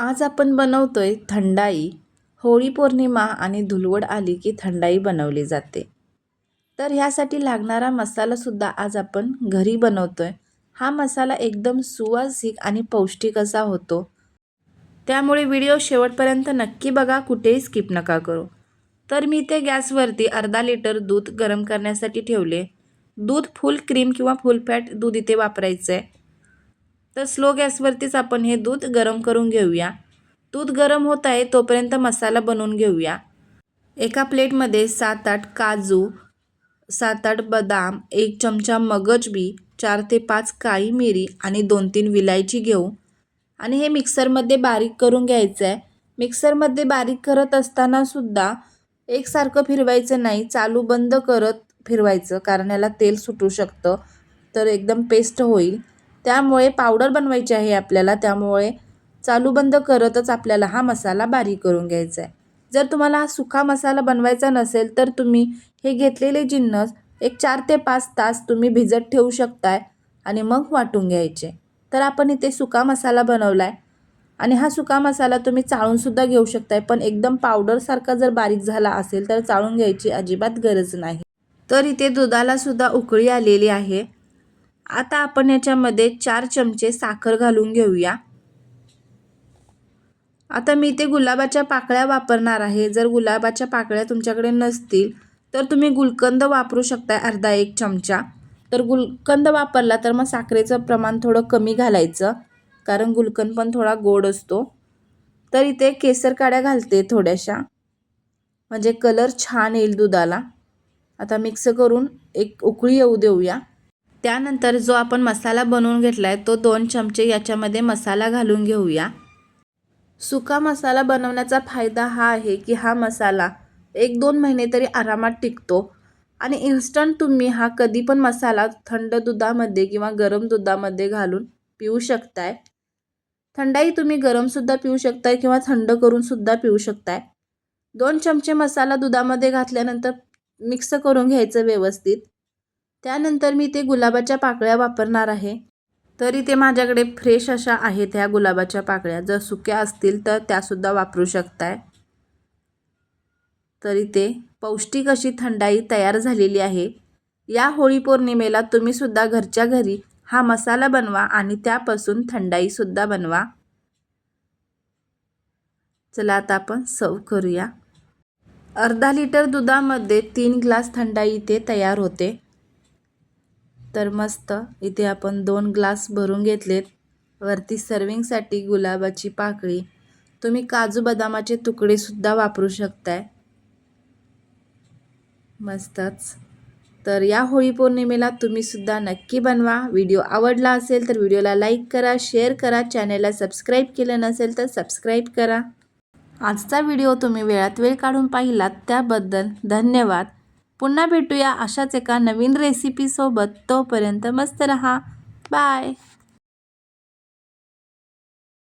आज आपण बनवतोय थंडाई. होळी पौर्णिमा आणि धुलवड आली की थंडाई बनवली जाते. तर ह्यासाठी लागणारा मसालासुद्धा आज आपण घरी बनवतोय. हा मसाला एकदम सुवासिक आणि पौष्टिक असा होतो. त्यामुळे व्हिडिओ शेवटपर्यंत नक्की बघा कुठेही स्किप नका करू. तर मी ते गॅसवरती अर्धा लिटर दूध गरम करण्यासाठी ठेवले. दूध फुल क्रीम किंवा फुल फॅट दूध इथे वापरायचं आहे तर स्लो गॅसवरतीच आपण हे दूध गरम करून घेऊया. दूध गरम होत आहे तोपर्यंत मसाला बनवून घेऊया. एका प्लेटमध्ये सात आठ काजू सात आठ बदाम एक चमचा मगज बी चार ते पाच काळी मिरी आणि दोन तीन विलायची घेऊ. आणि हे मिक्सरमध्ये बारीक करून घ्यायचं आहे मिक्सरमध्ये बारीक करत असतानासुद्धा एकसारखं फिरवायचं नाही. चालू बंद करत फिरवायचं कारण याला तेल सुटू शकतं. तर एकदम पेस्ट होईल. त्यामुळे पावडर बनवायची आहे आपल्याला. त्यामुळे चालू बंद करतच आपल्याला हा मसाला बारीक करून घ्यायचा आहे. जर तुम्हाला हा सुका मसाला बनवायचा नसेल तर तुम्ही हे घेतलेले जिन्नस एक चार ते पाच तास तुम्ही भिजत ठेवू शकताय आणि मग वाटून घ्यायचे. तर आपण इथे सुका मसाला बनवला आहे आणि हा सुका मसाला तुम्ही चाळूनसुद्धा घेऊ शकताय पण एकदम पावडरसारखा जर बारीक झाला असेल तर चाळून घ्यायची अजिबात गरज नाही. तर इथे दुधालासुद्धा उकळी आलेली आहे. आता आपण याच्यामध्ये चार चमचे साखर घालून घेऊया. आता मी ते गुलाबाच्या पाकळ्या वापरणार आहे. जर गुलाबाच्या पाकळ्या तुमच्याकडे नसतील तर तुम्ही गुलकंद वापरू शकता अर्धा एक चमचा. तर गुलकंद वापरला तर मग साखरेचं प्रमाण थोडं कमी घालायचं कारण गुलकंद पण थोडा गोड असतो. तर इथे केसर काड्या घालते थोड्याशा. म्हणजे कलर छान येईल दुधाला. आता मिक्स करून एक उकळी येऊ देऊया. त्यानंतर जो आपण मसाला बनवून घेतला आहे तो दोन चमचे याच्यामध्ये मसाला घालून घेऊया. सुका मसाला बनवण्याचा फायदा हा आहे की हा मसाला एक दोन महिने तरी आरामात टिकतो आणि इन्स्टंट तुम्ही हा कधी पण मसाला थंड दुधामध्ये किंवा गरम दुधामध्ये घालून पिऊ शकताय. थंडाई तुम्ही गरमसुद्धा पिऊ शकताय किंवा थंड करूनसुद्धा पिऊ शकताय. दोन चमचे मसाला दुधामध्ये घातल्यानंतर मिक्स करून घ्यायचं व्यवस्थित. त्यानंतर मी ते गुलाबाच्या पाकळ्या वापरणार आहे. तरी ते माझ्याकडे फ्रेश अशा आहेत ह्या गुलाबाच्या पाकळ्या. जर सुक्या असतील तर त्यासुद्धा वापरू शकताय. तरी ते पौष्टिक अशी थंडाई तयार झालेली आहे. या होळी पौर्णिमेला तुम्हीसुद्धा घरच्या घरी हा मसाला बनवा आणि त्यापासून थंडाईसुद्धा बनवा. चला आता आपण सर्व करूया. अर्धा लिटर दुधामध्ये तीन ग्लास थंडाई इथे तयार होते. तर मस्त. इथे आपण दोन ग्लास भरून घेतलेत. वरती सर्विंगसाठी गुलाबाची पाकळी. तुम्ही काजू बदामाचे तुकडेसुद्धा वापरू शकताय. मस्तच. तर या होळी पौर्णिमेला तुम्हीसुद्धा नक्की बनवा. व्हिडिओ आवडला असेल तर व्हिडिओला लाईक करा शेअर करा. चॅनलला सबस्क्राईब केलं नसेल तर सबस्क्राईब करा. आजचा व्हिडिओ तुम्ही वेळात वेळ काढून पाहिलात त्याबद्दल धन्यवाद. पुन्हा भेटूया अशाच एका नवीन रेसिपीसोबत तोपर्यंत मस्त रहा. बाय